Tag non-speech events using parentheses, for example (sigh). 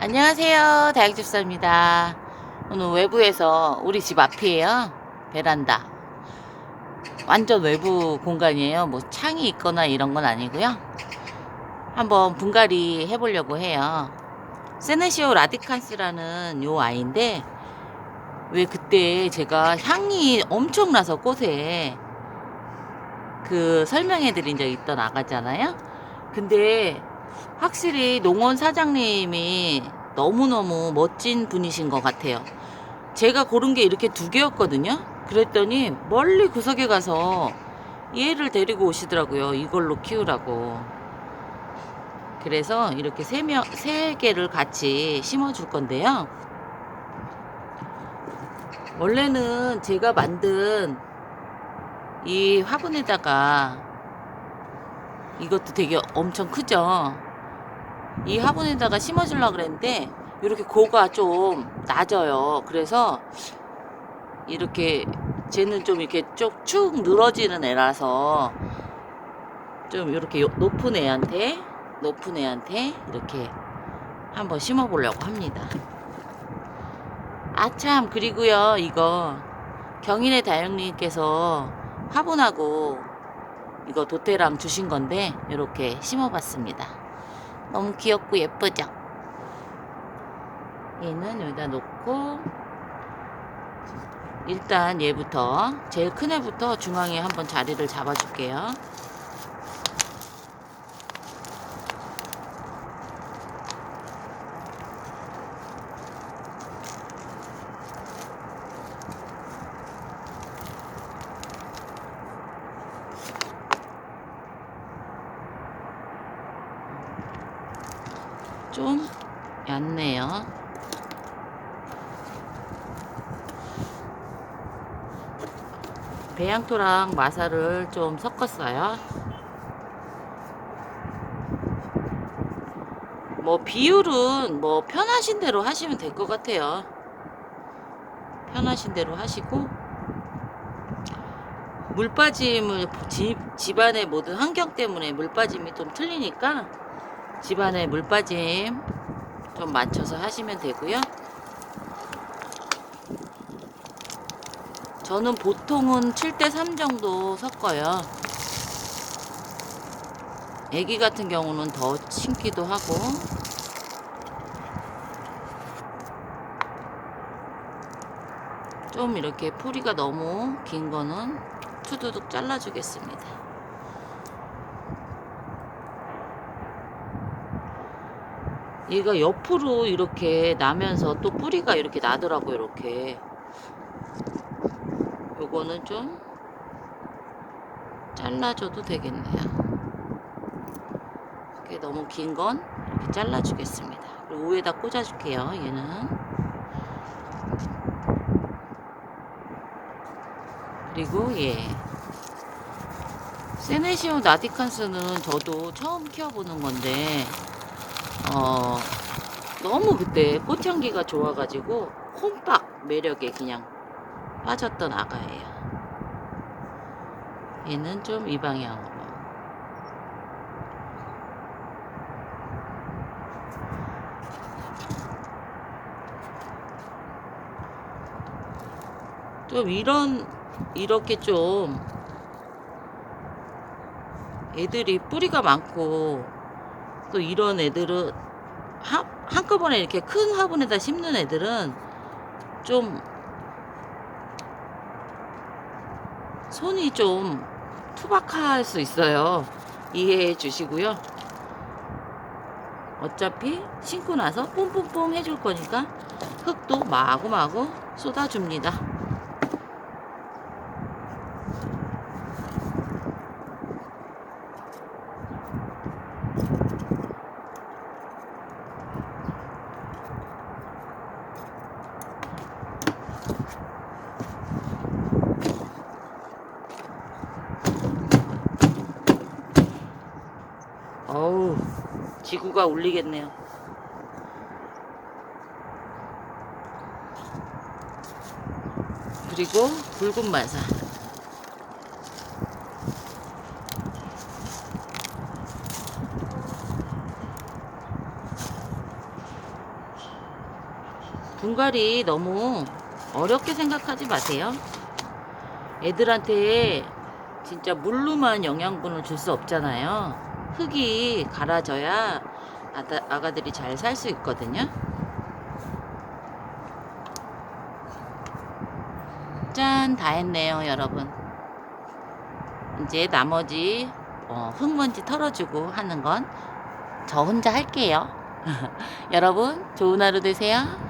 안녕하세요. 다육집사입니다. 오늘 외부에서 우리 집 앞이에요. 베란다. 완전 외부 공간이에요. 뭐 창이 있거나 이런 건 아니고요. 한번 분갈이 해보려고 해요. 세네시오 라디칸스라는 요 아이인데 왜 그때 제가 향이 엄청나서 꽃에 그 설명해 드린 적 있던 아가잖아요. 근데 확실히 농원 사장님이 너무너무 멋진 분이신 것 같아요. 제가 고른 게 이렇게 두 개였거든요. 그랬더니 멀리 구석에 가서 얘를 데리고 오시더라고요. 이걸로 키우라고. 그래서 이렇게 세 명, 세 개를 같이 심어 줄 건데요. 원래는 제가 만든 이 화분에다가 이것도 되게 엄청 크죠. 이 화분에다가 심어주려고 그랬는데 이렇게 고가 좀 낮아요. 그래서 이렇게 쟤는 좀 이렇게 쭉쭉 늘어지는 애라서 좀 이렇게 요- 높은 애한테 높은 애한테 이렇게 한번 심어 보려고 합니다. 아참 그리고요 이거 경인의 다영님께서 화분하고 이거 도태랑 주신 건데 이렇게 심어봤습니다. 너무 귀엽고 예쁘죠? 얘는 여기다 놓고 일단 얘부터 제일 큰 애부터 중앙에 한번 자리를 잡아줄게요. 좀 얇네요. 배양토랑 마사를 좀 섞었어요. 뭐 비율은 뭐 편하신 대로 하시면 될 것 같아요. 편하신 대로 하시고 물 빠짐을 집, 집안의 모든 환경 때문에 물 빠짐이 좀 틀리니까 집안에 물 빠짐 좀 맞춰서 하시면 되고요. 저는 보통은 7대3 정도 섞어요. 애기 같은 경우는 더 심기도 하고. 좀 이렇게 풀이가 너무 긴 거는 투두둑 잘라주겠습니다. 얘가 옆으로 이렇게 나면서 또 뿌리가 이렇게 나더라고요, 이렇게. 요거는 좀 잘라줘도 되겠네요. 이게 너무 긴 건 이렇게 잘라주겠습니다. 그리고 위에다 꽂아줄게요, 얘는. 그리고 얘. 세네시오 나디칸스는 저도 처음 키워보는 건데, 어, 너무 그때 꽃향기가 좋아가지고 혼박 매력에 그냥 빠졌던 아가예요. 얘는 좀 이 방향으로. 좀 이런, 이렇게 좀 애들이 뿌리가 많고 또 이런 애들은 한, 한꺼번에 이렇게 큰 화분에다 심는 애들은 좀 손이 좀 투박할 수 있어요. 이해해 주시고요. 어차피 신고 나서 뽕뽕뽕 해줄 거니까 흙도 마구마구 쏟아줍니다. 어우, 지구가 울리겠네요. 그리고 붉은 마사. 분갈이 너무 어렵게 생각하지 마세요. 애들한테 진짜 물로만 영양분을 줄 수 없잖아요. 흙이 갈아져야 아다, 아가들이 잘 살 수 있거든요. 짠, 다 했네요, 여러분. 이제 나머지 어, 흙먼지 털어주고 하는 건 저 혼자 할게요. (laughs) 여러분, 좋은 하루 되세요.